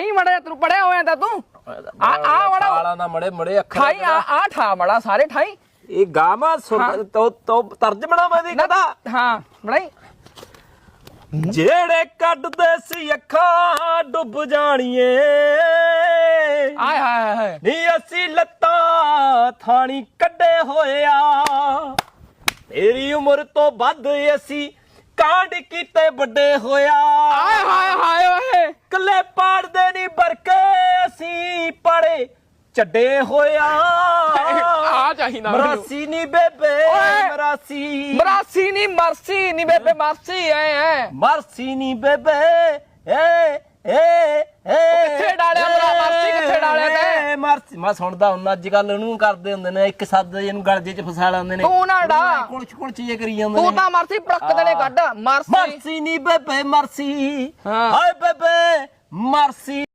ਅਈ ਮੜਾ ਤੈਨੂੰ ਪੜਿਆ ਹੋਇਆ ਤਾਂ ਤੂੰ। ਆ ਆ ਮੜਾ ਵਾਲਾ ਨਾ ਮੜੇ ਮੜੇ ਅੱਖਰ ਠਾਈ ਆ ਆ ਠਾ ਮੜਾ ਸਾਰੇ ਠਾਈ। ਇਹ ਗਾਮਾ ਤੋ ਤੋ ਤਰਜਮਣਾ ਮੈਂ ਦੀ ਕਹਦਾ ਹਾਂ ਮੜਾਈ ਜਿਹੜੇ ਕੱਢਦੇ ਸੀ ਅੱਖਾਂ ਡੁੱਬ ਜਾਣੀਏ। ਆਏ ਹਾਏ ਹਾਏ ਨੀ ਅਸੀਂ ਲੱਤਾਂ ਥਾਣੀ ਕੱਢੇ ਹੋਇਆ ਮੇਰੀ ਉਮਰ ਤੋਂ ਵੱਧ ਅਸੀਂ ਕਾਂਡ ਕੀਤੇ ਵੱਡੇ ਹੋਇਆ ਆਏ ਹਾਏ ਹਾਏ ਓਏ। ਕੱਲੇ ਨਹੀਂ ਬਰਕੇ ਪੜੇ ਚੱਡੇ ਹੋਇਆ ਆ। ਚਾਹੀਦਾ। ਮਰਾਸੀ ਨਹੀਂ ਬੇਬੇ। ਮਰਾਸੀ। ਮਰਾਸੀ ਨਹੀਂ ਮਰਸੀ ਨਹੀਂ ਬੇਬੇ ਮਰਸੀ ਐ ਐ। ਮਰਸੀ ਨਹੀਂ ਬੇਬੇ ਏ ਏ ਏ ਕਿੱਥੇ ਡਾਲਿਆ ਮੇਰਾ ਮਰਸੀ ਕਿੱਥੇ ਡਾਲਿਆ ਤੈਂ? ਮਰਸੀ। ਮੈਂ ਸੁਣਦਾ ਹੁਣ ਅੱਜ ਕੱਲ ਉਹਨੂੰ ਕਰਦੇ ਹੁੰਦੇ ਨੇ ਇੱਕ ਸ਼ਬਦ ਇਹਨੂੰ ਗਲਜੇ ਚ ਫਸਾ ਲੈਂਦੇ ਨੇ। ਤੂੰ ਨਾ ਡਾ ਕੁਲਚ ਕੁਲਚ ਜੇ ਕਰੀ ਜਾਂਦੇ ਤੂੰ ਨੇ। ਤਾਂ ਮਰਸੀ ਪ੍ਰਕ ਦੇਣੇ ਕੱਢ। ਮਰਸੀ। ਮਰਸੀ ਨਹੀਂ ਬੇਬੇ ਮਰਸੀ। ਹਾਏ ਬੇਬੇ ਮਰਸੀ।